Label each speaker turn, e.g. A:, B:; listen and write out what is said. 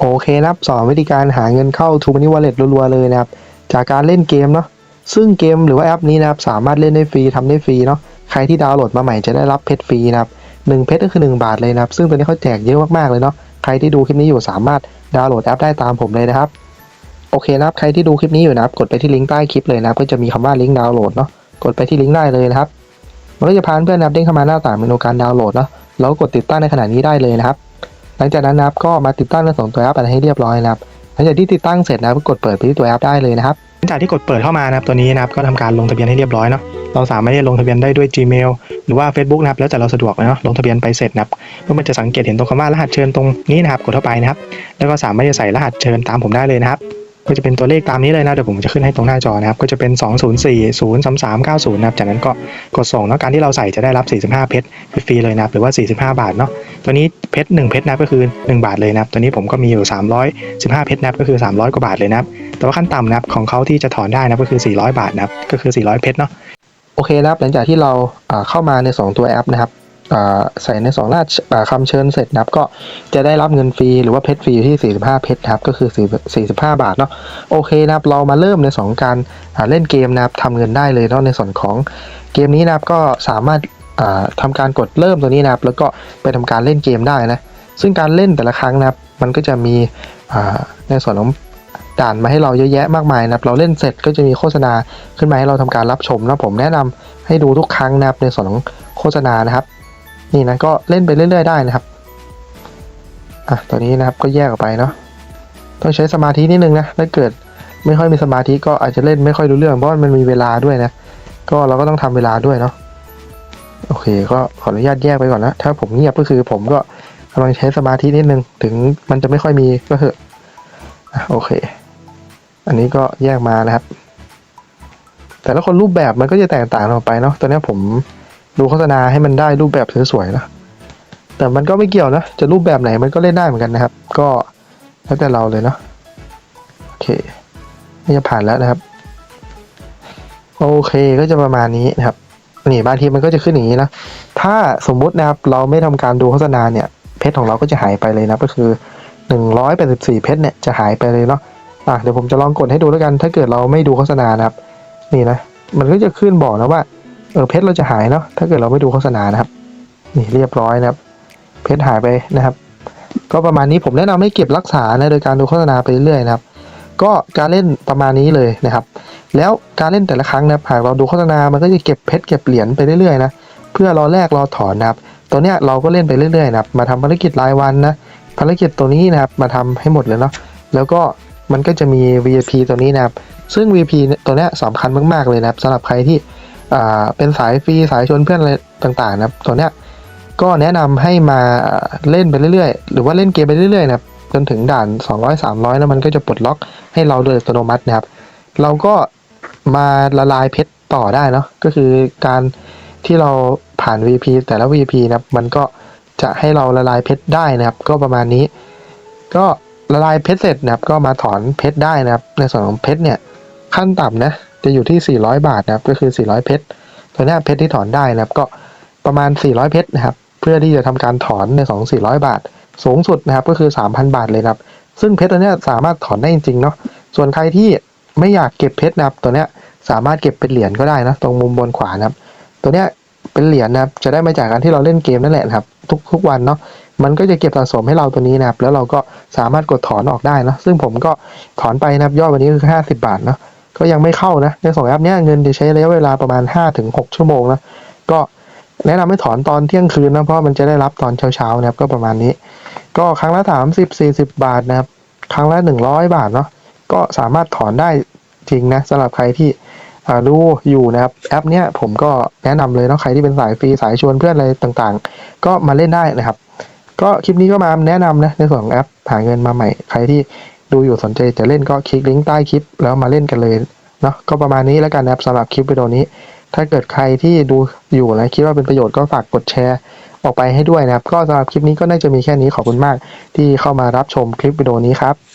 A: โอเคนะครับสอนวิธีการหาเงินเข้า t ู Money Wallet รัวๆเลยนะครับ จากการเล่นเกมเนาะซึ่งเกมหรือว่าแอปนี้นะครับสามารถเล่นได้ฟรีทำได้ฟรีเนาะใครที่ดาวน์โหลดมาใหม่จะได้รับเพชรฟรีนะครับหนึ่งเพชรก็คือ 1 บาทเลยนะครับ ซึ่งตัวนี้เขาแจกเยอะมากๆเลยเนาะใครที่ดูคลิปนี้อยู่สามารถดาวน์โหลดแอปได้ตามผมเลยนะครับ โอเคนะครับใครที่ดูคลิปนี้อยู่นะครับ กดไปที่ลิงก์ใต้คลิปเลยนะครับก็จะมีคำว่าลิงก์ดาวน์โหลดเนาะกดไปที่ลิงก์ได้เลยนะครับมันก็จะพาเพื่อนนะครับเด้งเข้ามาหน้าต่างเมนูการดาวน์โหลดเนาะแล้วก็กดติดตั้งในขณะนี้ได้เลยนะครับ หลังจากนั้นนะครับก็มาติดตั้งในส่งตัวแอปอะไรให้เรียบร้อยนะครับหลังจากที่ติดตั้งเสร็จนะครับก็กดเปิดไปที่ตัวแอปได้เลยนะครับหลังจากที่กดเปิดเข้ามานะครับตัวนี้นะครับก็ทำการลงทะเบียนให้เรียบร้อยเนาะเราสามารถที่จะลงทะเบียนได้ด้วย Gmail หรือว่า Facebook นะครับแล้วแต่เราสะดวกเนาะลงทะเบียนไปเสร็จนะครับเพื่อมันจะสังเกตเห็นตรงคำว่ารหัสเชิญตรงนี้นะครับกดเข้าไปนะครับแล้วก็สามารถจะใส่รหัสเชิญตามผมได้เลยนะครับ ก็จะเป็นตัวเลขตามนี้เลยนะเดี๋ยวผมจะขึ้นให้ตรงหน้าจอนะครับก็จะเป็น 204 03390นะครับจากนั้นก็กดส่งเนาะการที่เราใส่จะได้รับ 45 เพชรฟรีเลยนะครับหรือว่า 45 บาทเนาะตัวนี้เพชร1เพชรนะครับก็คือ 1 บาทเลยนะครับตัวนี้ผมก็มีอยู่ 315 เพชรนะครับก็คือ 300 กว่าบาทเลยนะครับแต่ว่าขั้นต่ำนะครับของเขาที่จะถอนได้นะก็คือ 400 บาทนะครับก็คือ 400 เพชรเนาะโอเคนะครับหลังจากที่เราเข้ามาใน 2 ตัวแอปนะครับ ใส่ในสอ่าคำเชิญเสร็จนะครับ ก็จะได้รับเงินฟรีหรือว่าเพชรฟรีอยู่ที่ 45 เพชรนะครับก็คือ 45 บาทเนาะโอเคนะครับเรามาเริ่มใน2การเล่นเกมนะครับทำเงินได้เลยเนาะในส่วนของเกมนี้นะครับก็สามารถาทำการกดเริ่มตัวนี้นะครับ แล้วก็ไปทำการเล่นเกมได้นะซึ่งการเล่นแต่ละครั้งนะครับมันก็จะมีในส่วนของด่านมาให้เราเยอะแยะมากมายนะครับ เราเล่นเสร็จก็จะมีโฆษณาขึ้นมาให้เราทำการรับชมนะผมแนะนำให้ดูทุกครั้งนะครับในส่วนของโฆษณานะครับ นี่นะก็เล่นไปเรื่อยๆได้นะครับอะตัวนี้นะครับก็แยกออกไปเนาะต้องใช้สมาธินิดนึงนะถ้าเกิดไม่ค่อยมีสมาธิก็อาจจะเล่นไม่ค่อยรู้เรื่องเพราะมันมีเวลาด้วยนะ ก็เราก็ต้องทำเวลาด้วยเนาะโอเค ก็ขออนุญาตแยกไปก่อนนะถ้าผมเงียบก็คือผมก็กำลังใช้สมาธินิดนึงถึงมันจะไม่ค่อยมีก็เถอะอะโอเค อันนี้ก็แยกมานะครับ แต่ละคนรูปแบบมันก็จะแตกต่างออกไปเนาะตอนนี้ผม ดูโฆษณาให้มันได้รูปแบบสวยๆนะแต่มันก็ไม่เกี่ยวนะ จะรูปแบบไหนมันก็เล่นได้เหมือนกันนะครับ ก็แล้วแต่เราเลยเนาะโอเคนี่จะผ่านแล้วนะครับ โอเคก็จะประมาณนี้นะครับนี่บางทีมันก็จะขึ้นอย่างนี้นะถ้าสมมุตินะครับเราไม่ทำการดูโฆษณาเนี่ยเพชรของเราก็จะหายไปเลยนะก็คือ184เพชรเนี่ยจะหายไปเลยเนาะอะเดี๋ยวผมจะลองกดให้ดูแล้วกัน ถ้าเกิดเราไม่ดูโฆษณานะครับ นี่นะ มันก็จะขึ้นบอกนะว่า เออเพชรเราจะหายเนาะถ้าเกิดเราไม่ดูโฆษณานะครับ นี่เรียบร้อยนะครับ เพชรหายไปนะครับ ก็ประมาณนี้ผมแนะนำให้เก็บรักษานะโดยการดูโฆษณาไปเรื่อยนะครับ ก็การเล่นประมาณนี้เลยนะครับ แล้วการเล่นแต่ละครั้งนะครับหากเราดูโฆษณา มันก็จะเก็บเพชรเก็บเหรียญไปเรื่อยๆนะเพื่อรอแลกรอถอนนะครับตัวเนี้ยเราก็เล่นไปเรื่อยๆนะครับมาทำภารกิจรายวันนะภารกิจตัวนี้นะครับมาทำให้หมดเลยเนาะแล้วก็มันก็จะมี VIP ตัวนี้นะครับ ซึ่ง VIP ตัวเนี้ยสำคัญมาก ๆ เลยนะครับสำหรับใครที่ เป็นสายฟรีสายชวนเพื่อนอะไรต่างๆนะครับตัวเนี้ยก็แนะนำให้มาเล่นไปเรื่อยๆ หรือว่าเล่นเกมไปเรื่อยๆนะครับจนถึงด่าน 200 300 แล้วมันก็จะปลดล็อกให้เราโดยอัตโนมัตินะครับ เราก็มาละลายเพชรต่อได้เนาะก็คือการที่เราผ่าน VP แต่ละ VP นะครับ มันก็จะให้เราละลายเพชรได้นะครับ ก็ประมาณนี้ ก็ละลายเพชรเสร็จนะครับ ก็มาถอนเพชรได้นะครับ ในส่วนของเพชรเนี่ย ขั้นต่ำนะจะอยู่ที่ 400 บาทนะครับก็คือ 400 เพชรตัวนี้เพชรที่ถอนได้นะครับก็ประมาณ 400 เพชรนะครับเพื่อที่จะทำการถอนในสอง 400 บาท สูงสุดนะครับก็คือ 3,000 บาทเลยครับ ซึ่งเพชรตัวนี้สามารถถอนได้จริงๆเนาะส่วนใครที่ไม่อยากเก็บเพชรนะครับตัวนี้สามารถเก็บเป็นเหรียญก็ได้นะตรงมุมบนขวานะครับ ตัวนี้เป็นเหรียญนะครับจะได้มาจากการที่เราเล่นเกมนั่นแหละนะครับทุกทุกวันเนาะมันก็จะเก็บสะสมให้เราตัวนี้นะครับแล้วเราก็สามารถกดถอนออกได้นะซึ่งผมก็ถอนไปนะครับยอดวันนี้คือ 50 บาทเนาะ ก็ยังไม่เข้านะ ในสองแอปเนี้ยเงินจะใช้ระยะเวลาประมาณ 5-6 ชั่วโมงนะก็แนะนำให้ถอนตอนเที่ยงคืนนะเพราะมันจะได้รับตอนเช้าๆนะครับก็ประมาณนี้ ก็ครั้งละ 30 40 บาทนะครับครั้งละ 100 บาทเนาะก็สามารถถอนได้จริงนะสำหรับใครที่อ่าดูอยู่นะครับแอปเนี้ยผมก็แนะนำเลยเนาะใครที่เป็นสายฟรีสายชวนเพื่อนอะไรต่างๆ ก็มาเล่นได้นะครับ ก็คลิปนี้ก็มาแนะนำนะในส่วนของแอปหาเงินมาใหม่ ใครที่ดูอยู่สนใจจะเล่นก็คลิกลิงก์ใต้คลิป แล้วมาเล่นกันเลย เนาะก็ประมาณนี้แล้วกันนะครับสำหรับคลิปวิดีโอนี้ ถ้าเกิดใครที่ดูอยู่นะคิดว่าเป็นประโยชน์ก็ฝากกดแชร์ออกไปให้ด้วยนะครับ ก็สำหรับคลิปนี้ก็น่าจะมีแค่นี้ขอบคุณมาก ที่เข้ามารับชมคลิปวิดีโอนี้ครับ